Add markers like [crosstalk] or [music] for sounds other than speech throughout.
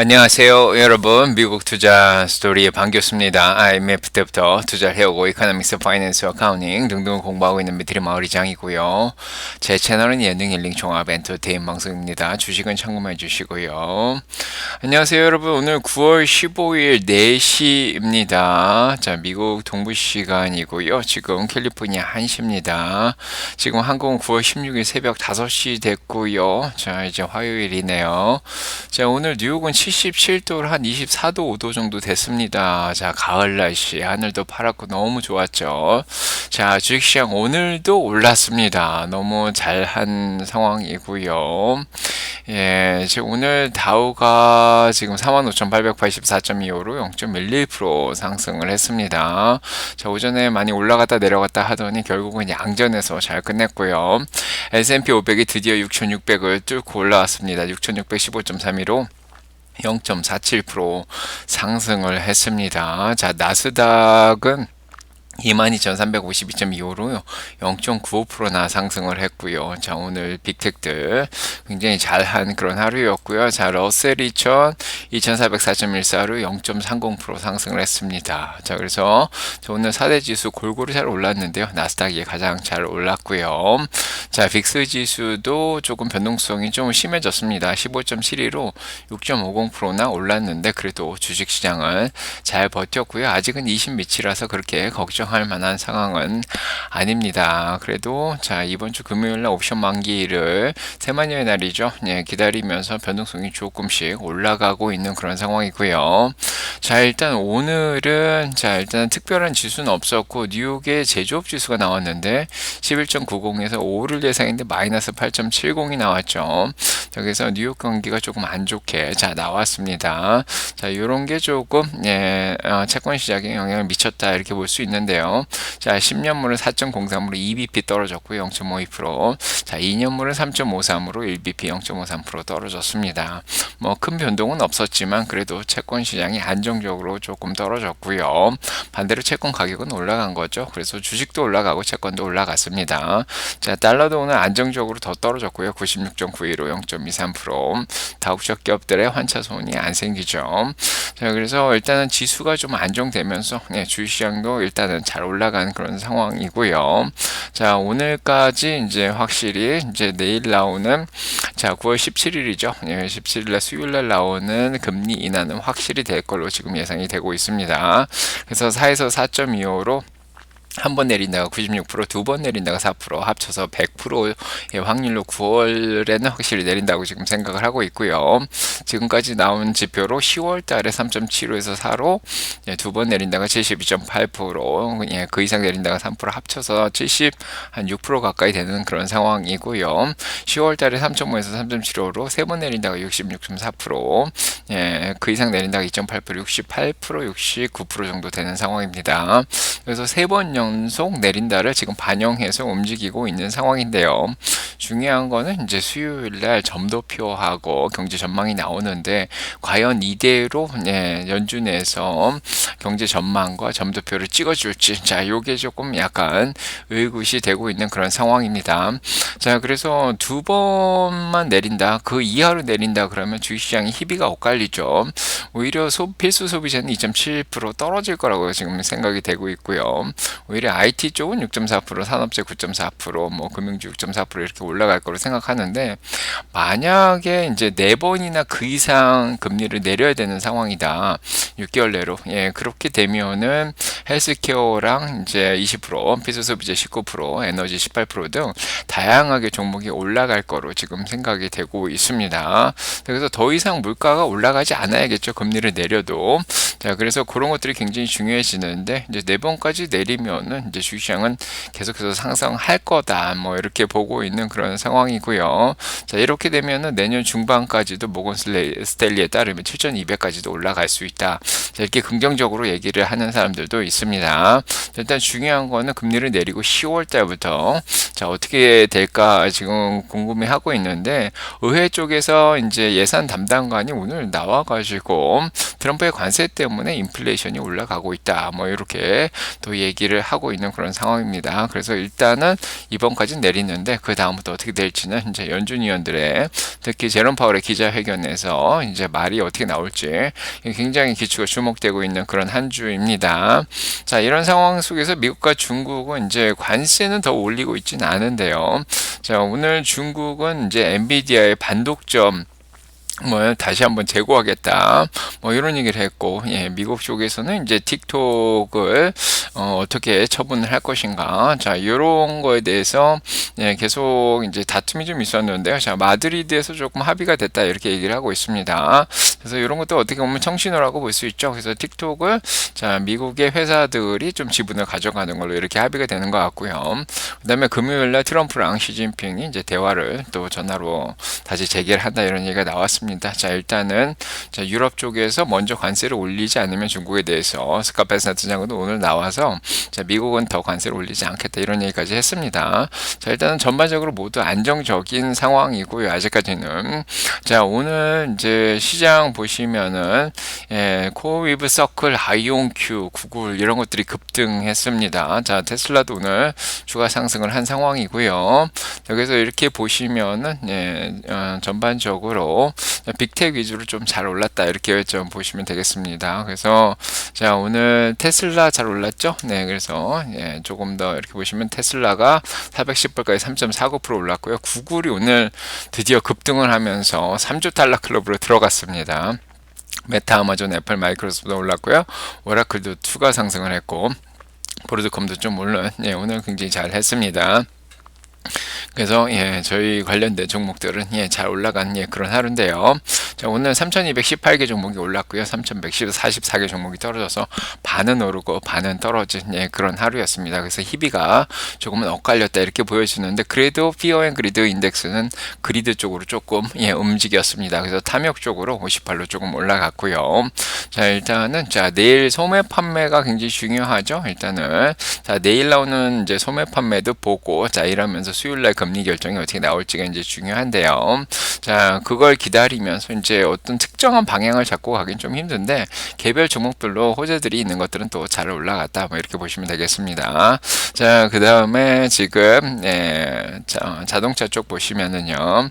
안녕하세요, 여러분. 미국 투자 스토리의 반갑습니다. IMF 때부터 투자를 해오고 이코노믹스, 파이낸스, 어카운팅 등등을 공부하고 있는 미트리 마을이장이고요. 제 채널은 예능 힐링 종합 엔터테인 방송입니다. 주식은 참고해 주시고요. 안녕하세요, 여러분. 오늘 9월 15일 4시입니다. 자, 미국 동부 시간이고요. 지금 캘리포니아 1시입니다. 지금 한국은 9월 16일 새벽 5시 됐고요. 자, 이제 화요일이네요. 자, 오늘 뉴욕은 77도를 한 24도, 5도 정도 됐습니다. 자, 가을 날씨, 하늘도 파랗고 너무 좋았죠. 자, 주식시장 오늘도 올랐습니다. 너무 잘한 상황이고요. 예, 지금 오늘 다우가 지금 45,884.25로 0.11% 상승을 했습니다. 자, 오전에 많이 올라갔다 내려갔다 하더니 결국은 양전에서 잘 끝냈고요. S&P 500이 드디어 6,600을 뚫고 올라왔습니다. 6,615.32로 0.47% 상승을 했습니다. 자, 나스닥은 22,352.25로 0.95%나 상승을 했고요. 자, 오늘 빅텍들 굉장히 잘한 그런 하루였고요. 자, 러셀 2천 2,404.14로 0.30% 상승을 했습니다. 자, 그래서 오늘 4대 지수 골고루 잘 올랐는데요. 나스닥이 가장 잘 올랐고요. 자, 빅스 지수도 조금 변동성이 좀 심해졌습니다. 15.72로 6.50%나 올랐는데 그래도 주식 시장은 잘 버텼고요. 아직은 20 밑이라서 그렇게 걱정 걱정할 만한 상황은 아닙니다. 그래도 자 이번 주 금요일 날 옵션 만기를 세만여의 날이죠. 예, 기다리면서 변동성이 조금씩 올라가고 있는 그런 상황이고요. 자 일단 오늘은 자 일단 특별한 지수는 없었고 뉴욕의 제조업 지수가 나왔는데 11.90에서 5를 예상했는데 마이너스 8.70이 나왔죠. 여기서 뉴욕 경기가 조금 안 좋게 자 나왔습니다. 자 이런 게 조금 예, 어, 채권 시장에 영향을 미쳤다 이렇게 볼 수 있는데요. 있는데요. 자, 10년물은 4.03으로 2bp 떨어졌고요. 0.52%. 자, 2년물은 3.53으로 1bp 0.53% 떨어졌습니다. 뭐 큰 변동은 없었지만 그래도 채권 시장이 안정적으로 조금 떨어졌고요. 반대로 채권 가격은 올라간 거죠. 그래서 주식도 올라가고 채권도 올라갔습니다. 자, 달러도 오늘 안정적으로 더 떨어졌고요. 96.92로 0.23%. 다국적 기업들의 환차 손이 안 생기죠. 자, 그래서 일단은 지수가 좀 안정되면서 네, 주식시장도 일단은 잘 올라가는 그런 상황이고요. 자, 오늘까지 이제 확실히 이제 내일 나오는 자, 9월 17일이죠. 예, 17일 날 수요일 날 나오는 금리 인하는 확실히 될 걸로 지금 예상이 되고 있습니다. 그래서 4에서 4.25로 한 번 내린다가 96%, 두 번 내린다가 4%, 합쳐서 100%의 확률로 9월에는 확실히 내린다고 지금 생각을 하고 있고요. 지금까지 나온 지표로 10월 달에 3.75에서 4로 예, 두번 내린다가 72.8%, 예, 그 이상 내린다가 3% 합쳐서 70, 한 6% 가까이 되는 그런 상황이고요. 10월 달에 3.5에서 3.75로 세 번 내린다가 66.4%, 예, 그 이상 내린다가 2.8%, 68%, 69% 정도 되는 상황입니다. 그래서 세번 연속 내린다를 지금 반영해서 움직이고 있는 상황인데요. 중요한 거는 이제 수요일 날 점도표하고 경제 전망이 나오는데 과연 이대로 예, 연준 에서 경제 전망과 점도표를 찍어줄지 자 요게 조금 약간 의구시 되고 있는 그런 상황입니다. 자 그래서 두 번만 내린다 그 이하로 내린다 그러면 주식시장이 희비가 엇갈리죠. 오히려 소, 필수 소비자는 2.7% 떨어질 거라고 지금 생각이 되고 있고요. 오히려 IT 쪽은 6.4% 산업재 9.4%뭐 금융주 6.4% 이렇게 올라갈 거로 생각하는데 만약에 이제 네 번이나 그 이상 금리를 내려야 되는 상황이다. 6개월 내로. 예, 그렇게 되면은 헬스케어랑 이제 20%, 필수 소비재 19%, 에너지 18%등 다양하게 종목이 올라갈 거로 지금 생각이 되고 있습니다. 그래서 더 이상 물가가 올라가지 않아야겠죠. 금리를 내려도. 자, 그래서 그런 것들이 굉장히 중요해지는데 이제 네 번까지 내리면 은 이제 주식시장은 계속해서 상승할 거다. 뭐 이렇게 보고 있는 그런 상황이고요. 자, 이렇게 되면은 내년 중반까지도 모건 스텔리에 따르면 7,200까지도 올라갈 수 있다. 자, 이렇게 긍정적으로 얘기를 하는 사람들도 있습니다. 일단 중요한 거는 금리를 내리고 10월 달부터 자, 어떻게 될까 지금 궁금해 하고 있는데 의회 쪽에서 이제 예산 담당관이 오늘 나와 가지고 트럼프의 관세 때문에 인플레이션이 올라가고 있다. 뭐 이렇게 또 얘기를 하고 있는 그런 상황입니다. 그래서 일단은 이번까지 내리는데 그 다음부터 어떻게 될지는 이제 연준 위원들의 특히 제롬 파월의 기자회견에서 이제 말이 어떻게 나올지 굉장히 기초가 주목되고 있는 그런 한 주입니다. 자 이런 상황 속에서 미국과 중국은 이제 관세는 더 올리고 있지는 않은데요. 자 오늘 중국은 이제 엔비디아의 반독점 뭐 다시 한번 재고하겠다. 뭐 이런 얘기를 했고 예, 미국 쪽에서는 이제 틱톡을 어, 떻게 처분을 할 것인가. 자 이런 거에 대해서 예, 계속 이제 다툼이 좀 있었는데요. 자 마드리드에서 조금 합의가 됐다. 이렇게 얘기를 하고 있습니다 그래서 이런 것도 어떻게 보면 청신호라고 볼 수 있죠 그래서 틱톡을 자 미국의 회사들이 좀 지분을 가져가는 걸로 이렇게 합의가 되는 것 같고요 그다음에 금요일날 트럼프랑 시진핑이 이제 대화를 또 전화로 다시 재개를 한다 이런 얘기가 나왔습니다. 자, 일단은 자, 유럽 쪽에서 먼저 관세를 올리지 않으면 중국에 대해서 스카페스 나트 장은 오늘 나와서 자, 미국은 더 관세를 올리지 않겠다 이런 얘기까지 했습니다. 자, 일단은 전반적으로 모두 안정적인 상황이고요. 아직까지는 자, 오늘 이제 시장 보시면은 예, 코위브 서클, 아이온큐, 구글 이런 것들이 급등했습니다. 자, 테슬라도 오늘 주가 상승을 한 상황이고요. 여기서 이렇게 보시면은 예, 어, 전반적으로 빅텍 위주로 좀 잘 올랐다 이렇게 좀 보시면 되겠습니다. 그래서 자 오늘 테슬라 잘 올랐죠? 네, 그래서 예, 조금 더 이렇게 보시면 테슬라가 410불까지 3.49% 올랐고요. 구글이 오늘 드디어 급등을 하면서 3조 달러 클럽으로 들어갔습니다. 메타, 아마존, 애플, 마이크로소프트 올랐고요. 오라클도 추가 상승을 했고 보르드컴도 좀 물론 예, 오늘 굉장히 잘 했습니다. 그래서 예, 저희 관련된 종목들은 예, 잘 올라간 예, 그런 하루인데요. 자, 오늘 3,218개 종목이 올랐고요. 3,144개 종목이 떨어져서 반은 오르고 반은 떨어진 예, 그런 하루였습니다. 그래서 희비가 조금은 엇갈렸다 이렇게 보여지는데 그래도 피어앤 그리드 인덱스는 그리드 쪽으로 조금 예, 움직였습니다. 그래서 탐욕 쪽으로 58로 조금 올라갔고요. 자, 일단은 자, 내일 소매 판매가 굉장히 중요하죠. 일단은 자, 내일 나오는 이제 소매 판매도 보고 자, 이러면서 수요일 날 금리 결정이 어떻게 나올지가 이제 중요한데요. 자, 그걸 기다리면서 이제 어떤 특정한 방향을 잡고 가긴 좀 힘든데 개별 종목별로 호재들이 있는 것들은 또 잘 올라갔다 뭐 이렇게 보시면 되겠습니다. 자, 그 다음에 지금 예, 자, 자동차 쪽 보시면은요.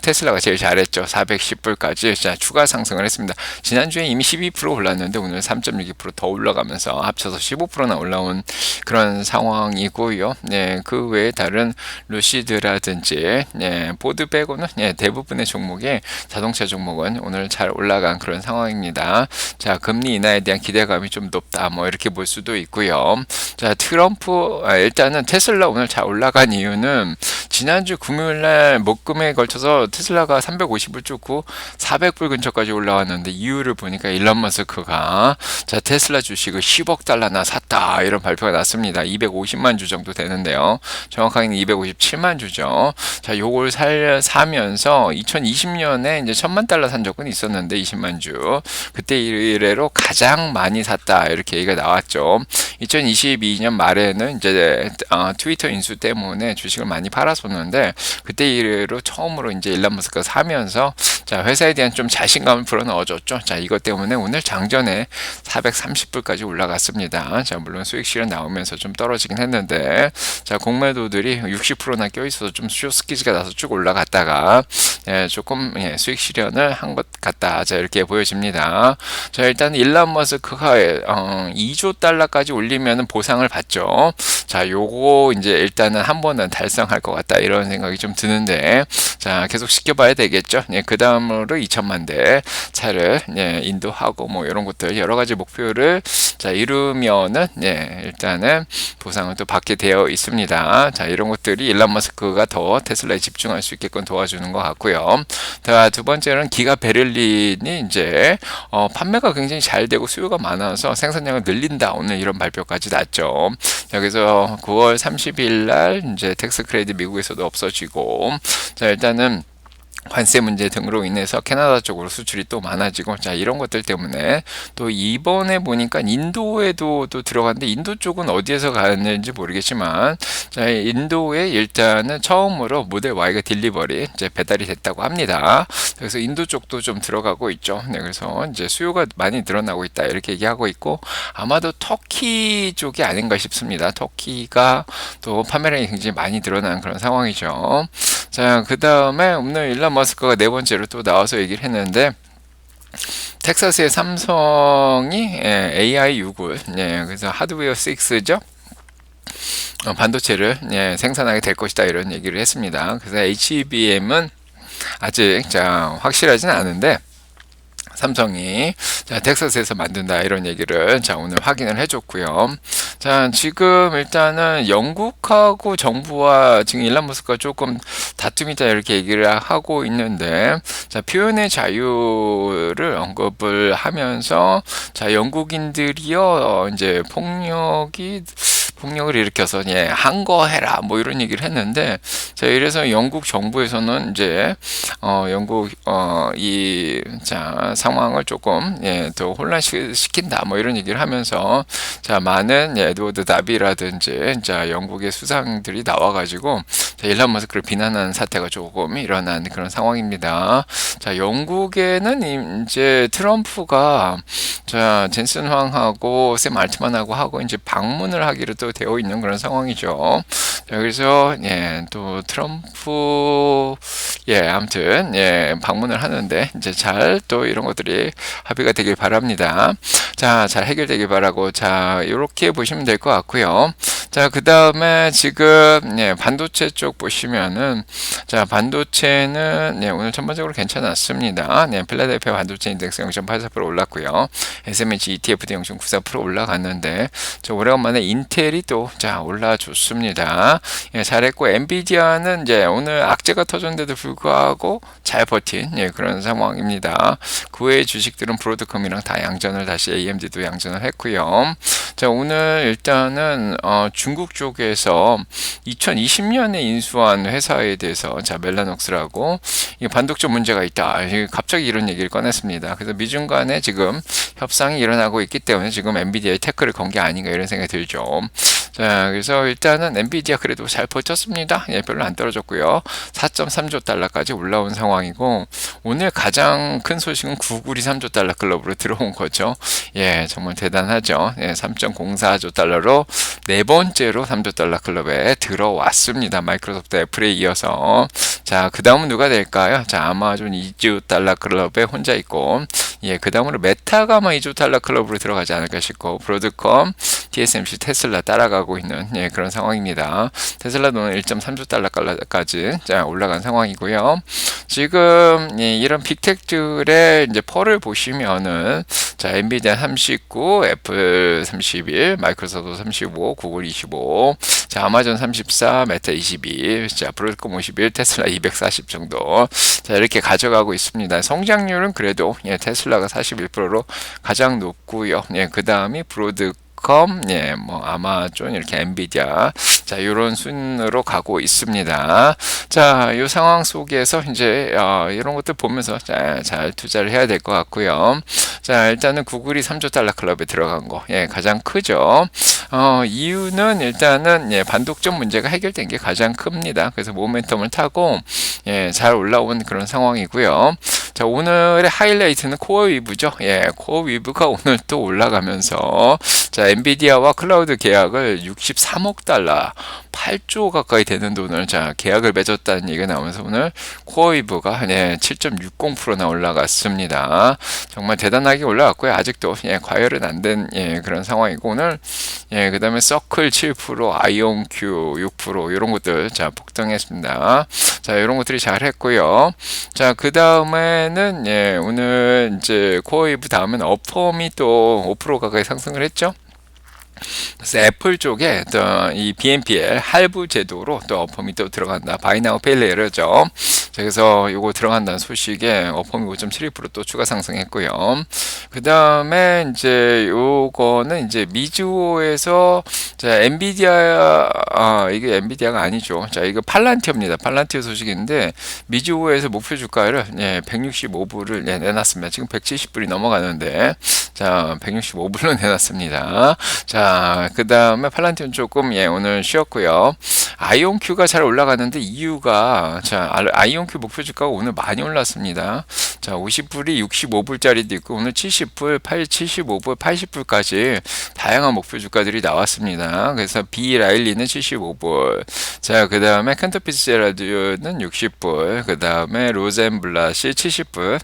테슬라가 제일 잘했죠. 410불까지 자, 추가 상승을 했습니다. 지난주에 이미 12% 올랐는데 오늘 3.6%더 올라가면서 합쳐서 15%나 올라온 그런 상황이고요. 네, 그 외에 다른 루시드라든지 예, 보드 빼고는 예, 대부분의 종목에 자동차 종목 은 오늘 잘 올라간 그런 상황입니다. 자 금리 인하에 대한 기대감이 좀 높다 뭐 이렇게 볼 수도 있고요. 자 트럼프 아, 일단은 테슬라 오늘 잘 올라간 이유는 지난주 금요일날 목금에 걸쳐서 테슬라가 350불 찍고 400불 근처까지 올라왔는데 이유를 보니까 일론 머스크가 자 테슬라 주식을 10억 달러나 샀다 이런 발표가 났습니다. 250만 주 정도 되는데요. 정확하게는 257만 주죠. 자 요걸 살 사면서 2020년에 이제 천만 달러 산 적은 있었는데 20만 주 그때 이래로 가장 많이 샀다 이렇게 얘기가 나왔죠. 2022년 말에는 이제 어, 트위터 인수 때문에 주식을 많이 팔았 었는데 그때 이래로 처음으로 이제 일란 머스크가 사면서 자 회사에 대한 좀 자신감을 불어넣어줬죠. 자 이것 때문에 오늘 장전에 430불까지 올라갔습니다. 자 물론 수익 실현 나오면서 좀 떨어지긴 했는데 자 공매도들이 60%나 껴있어서 좀 쇼스키즈가 나서 쭉 올라갔다가 예, 조금 예, 수익 실현을 한 것 같다. 자 이렇게 보여집니다. 자 일단 일란 머스크가 어, 2조 달러까지 올리면 보상을 받죠. 자 요거 이제 일단은 한 번은 달성할 것 같다 이런 생각이 좀 드는데 자 계속 시켜봐야 되겠죠. 예, 그 다음으로 2천만 대 차를 예, 인도하고 뭐 이런 것들 여러 가지 목표를 자 이루면은 예, 일단은 보상을 또 받게 되어 있습니다. 자 이런 것들이 일란 머스크가 더 테슬라에 집중할 수 있게끔 도와주는 것 같고요. 자, 두 번째는 기가 베를린이 이제 어, 판매가 굉장히 잘 되고 수요가 많아서 생산량을 늘린다 오늘 이런 발표까지 났죠. 여기서 9월 30일 날 이제 텍스 크레딧 미국에서 도 없어지고. 자 일단은 관세 문제 등으로 인해서 캐나다 쪽으로 수출이 또 많아지고 자 이런 것들 때문에 또 이번에 보니까 인도에도 또 들어갔는데 인도 쪽은 어디에서 가는지 모르겠지만 자 인도에 일단은 처음으로 모델 Y가 딜리버리 이제 배달이 됐다고 합니다. 그래서 인도 쪽도 좀 들어가고 있죠. 네, 그래서 이제 수요가 많이 늘어나고 있다 이렇게 얘기하고 있고 아마도 터키 쪽이 아닌가 싶습니다. 터키가 또 판매량이 굉장히 많이 늘어나는 그런 상황이죠. 자, 그 다음에 오늘 일란 머스크가 네 번째로 또 나와서 얘기를 했는데 텍사스의 삼성이 예, AI 6을 예, 그래서 하드웨어 6죠. 어, 반도체를 예, 생산하게 될 것이다 이런 얘기를 했습니다. 그래서 HBM은 아직 자 확실하지는 않은데 삼성이 자, 텍사스에서 만든다 이런 얘기를 자 오늘 확인을 해줬고요. 자 지금 일단은 영국하고 정부와 지금 일란 머스크가 조금 다툼이다 이렇게 얘기를 하고 있는데 자 표현의 자유를 언급을 하면서 자 영국인들이요 어, 이제 폭력이 폭력을 일으켜서 예, 한 거 해라 뭐 이런 얘기를 했는데 자 이래서 영국 정부에서는 이제 어 영국 어 이 자 상황을 조금 예, 더 혼란시킨다 뭐 이런 얘기를 하면서 자 많은 예, 에드워드 다비라든지 자 영국의 수상들이 나와가지고 자, 일란 머스크를 비난하는 사태가 조금 일어난 그런 상황입니다. 자 영국에는 이제 트럼프가 자 젠슨 황하고 샘 알트만하고 하고 이제 방문을 하기로 또 되어 있는 그런 상황이죠. 자, 그래서 예, 또 트럼프 예, 아무튼 예, 방문을 하는데 이제 잘 또 이런 것들이 합의가 되길 바랍니다. 자, 잘 해결되길 바라고 자, 이렇게 보시면 될 것 같고요. 자, 그 다음에 지금 예, 반도체 쪽 보시면은 자, 반도체는 예, 오늘 전반적으로 괜찮았습니다. 네, 필라델피아 반도체 인덱스 0.84% 올랐고요. SMH ETF도 0.94% 올라갔는데 저 오래간만에 인텔이 또 자, 올라줬습니다. 예, 잘했고 엔비디아는 이제 오늘 악재가 터졌는데도 불구하고 잘 버틴 예, 그런 상황입니다. 그 외의 주식들은 브로드컴이랑 다 양전을 다시 AMD도 양전을 했고요. 자, 오늘 일단은 어, 중국 쪽에서 2020년에 인수한 회사에 대해서 자 멜라녹스라고 이 반독점 문제가 있다. 갑자기 이런 얘기를 꺼냈습니다. 그래서 미중 간에 지금 협상이 일어나고 있기 때문에 지금 엔비디아의 태클을 건 게 아닌가 이런 생각이 들죠. 자, 그래서 일단은 엔비디아 그래도 잘 버텼습니다. 예, 별로 안 떨어졌고요. 4.3조 달러까지 올라온 상황이고 오늘 가장 큰 소식은 구글이 3조 달러 클럽으로 들어온 거죠. 예, 정말 대단하죠. 예, 3.04조 달러로 네 번째로 3조 달러 클럽에 들어왔습니다. 마이크로소프트 애플에 이어서. 자, 그 다음은 누가 될까요? 자, 아마존 2조 달러 클럽에 혼자 있고, 예, 그 다음으로 메타가 아마 2조 달러 클럽으로 들어가지 않을까 싶고, 브로드컴, TSMC, 테슬라 따라가 고 있는 예, 그런 상황입니다. 테슬라도 1.3조 달러까지 자, 올라간 상황이고요. 지금 예, 이런 빅텍들의 이제 펄을 보시면은 자, 엔비디아 39, 애플 31, 마이크로소프트 35, 구글 25, 자, 아마존 34, 메타 22, 자, 브로드컴 51, 테슬라 240 정도. 자, 이렇게 가져가고 있습니다. 성장률은 그래도 예, 테슬라가 41%로 가장 높고요. 예, 그 다음이 브로드 컴, 예, 뭐 아마존 이렇게 엔비디아 자 이런 순으로 가고 있습니다. 자, 이 상황 속에서 이제 어, 이런 것들 보면서 자, 잘 투자를 해야 될 것 같고요. 자, 일단은 구글이 3조 달러 클럽에 들어간 거, 예, 가장 크죠. 어, 이유는 일단은 예, 반독점 문제가 해결된 게 가장 큽니다. 그래서 모멘텀을 타고 예, 잘 올라온 그런 상황이고요. 자, 오늘의 하이라이트는 코어 위브죠. 예, 코어 위브가 [laughs] 오늘 또 올라가면서 자, 엔비디아와 클라우드 계약을 63억 달러, 8조 가까이 되는 돈을 자, 계약을 맺었다는 얘기가 나오면서 오늘 코어 위브가 예, 7.60%나 올라갔습니다. 정말 대단하게 올라갔고요. 아직도 예, 과열은 안된 예, 그런 상황이고 오늘 예, 그 다음에 서클 7%, 아이온큐 6% 이런 것들 자, 폭등했습니다. 자, 이런 것들이 잘 했고요. 자, 그 다음에는 예, 오늘 이제 코어 위브 다음은 어펌이 또 5% 가까이 상승을 했죠. 그래서 애플 쪽에 또 이 BNPL 할부 제도로 또 어펌이 또 들어간다. 바이나우 페일레르죠. 그래서 이거 들어간다는 소식에 어펌이 5.72%또 추가 상승했고요. 그 다음에 이제 요거는 이제 미주오에서 자 엔비디아 아 이게 엔비디아가 아니죠. 자 이거 팔란티어입니다. 팔란티어 소식인데 미주오에서 목표 주가를 예 165불을 예, 내놨습니다. 지금 170불이 넘어가는데 자 165불로 [laughs] 내놨습니다. 자그 다음에 팔란티온 조금 예 오늘 쉬었고요. 아이온큐가 잘 올라가는데 이유가 자 아이온큐 목표 주가가 오늘 많이 올랐습니다. 자 50불이 65불짜리도 있고 오늘 70불, 8, 75불, 80불까지 다양한 목표 주가들이 나왔습니다. 그래서 B 라일리는 75불, 자그 다음에 캔터피스제라디오는 60불, 그 다음에 로젠블라시 70불.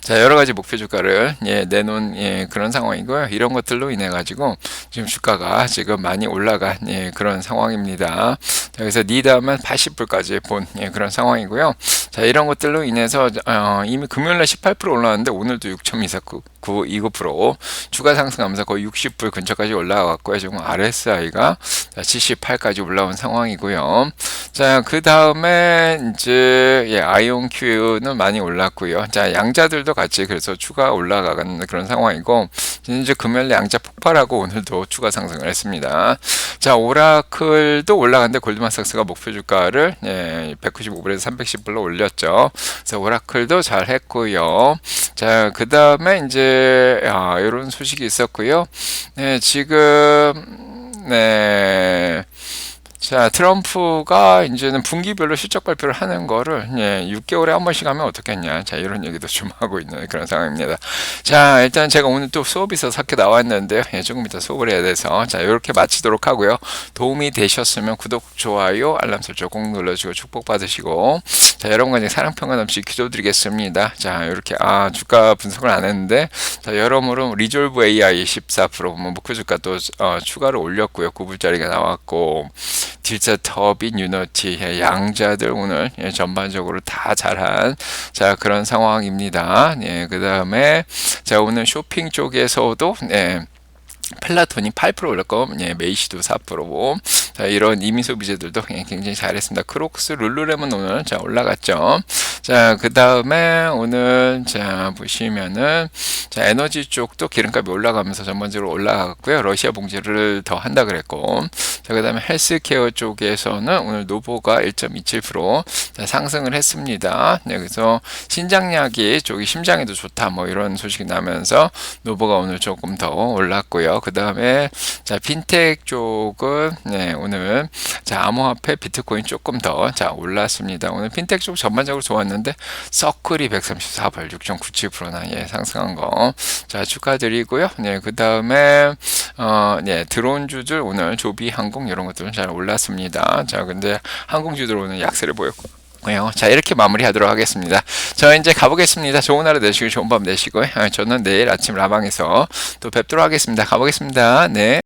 자 여러 가지 목표 주가를 예, 내놓은 예, 그런 상황이고요. 이런 것들로 인해 가지고 지금 주가가 지금 많이 올라간 예, 그런 상황입니다. 자, 그래서 니다면 80불까지 본 예, 그런 상황이고요. 자 이런 것들로 인해서 어, 이미 금요일날 18% 올라왔는데 오늘도 6.29 29% 추가 상승 하면서 거의 60불 근처까지 올라왔고요. 지금 RSI가 78까지 올라온 상황이고요. 자, 그 다음에 이제 예, 아이온큐는 많이 올랐고요. 자, 양자들도 같이 그래서 추가 올라가는 그런 상황이고 이제 금요일 양자 폭발하고 오늘도 추가 상승을 했습니다. 자, 오라클도 올라갔는데 골드만삭스가 목표 주가를 예, 195불에서 310불로 올렸죠. 그래서 오라클도 잘 했고요. 자, 그 다음에 이제 아, 이런 소식이 있었고요. 네, 지금 네. 자, 트럼프가 이제는 분기별로 실적 발표를 하는 거를 예, 6개월에 한 번씩 하면 어떻겠냐. 자, 이런 얘기도 좀 [laughs] 하고 있는 그런 상황입니다. 자, 일단 제가 오늘 또 수업이 있어서 학교 나왔는데요. 예, 조금 이따 수업을 해야 돼서 자, 이렇게 마치도록 하고요. 도움이 되셨으면 구독, 좋아요, 알람 설정 꼭 눌러주고 축복받으시고 자, 여러분과 사랑평안 없이 기도드리겠습니다. 자, 이렇게 아, 주가 분석을 안 했는데 자, 여러모로 리졸브 AI 14%뭐 목표 주가 또 어, 추가로 올렸고요. 9불짜리가 나왔고 딜자 터빈 유너티 예, 양자들 오늘 예, 전반적으로 다 잘한 자 그런 상황입니다. 예, 그 다음에 자 오늘 쇼핑 쪽에서도 예, 플라톤이 8% 올랐고 예, 메이시도 4%고 자, 이런 이민 소비재들도 예, 굉장히 잘했습니다. 크록스 룰루렘은 오늘 자 올라갔죠. 자, 그 다음에 오늘 자 보시면은 자 에너지 쪽도 기름값이 올라가면서 전반적으로 올라갔고요. 러시아 봉제를 더 한다 그랬고 자, 그 다음에 헬스케어 쪽에서는 오늘 노보가 1.27% 자, 상승을 했습니다. 네, 그래서 신장약이 쪽이 심장에도 좋다 뭐 이런 소식이 나면서 노보가 오늘 조금 더 올랐고요. 그 다음에 자 핀텍 쪽은 네, 오늘 자 암호화폐 비트코인 조금 더 자 올랐습니다. 오늘 핀텍 쪽 전반적으로 좋았는데 서클이 134불 6.97%나 예, 상승한 거 자 축하드리고요. 네, 그 다음에 어, 네, 드론 주들 오늘 조비 항공 이런 것들은 잘 올랐습니다. 자 근데 항공주들 오늘 약세를 보였고. 자 이렇게 마무리하도록 하겠습니다. 저 이제 가보겠습니다. 좋은 하루 되시고 좋은 밤 되시고요. 아, 저는 내일 아침 라방에서 또 뵙도록 하겠습니다. 가보겠습니다. 네.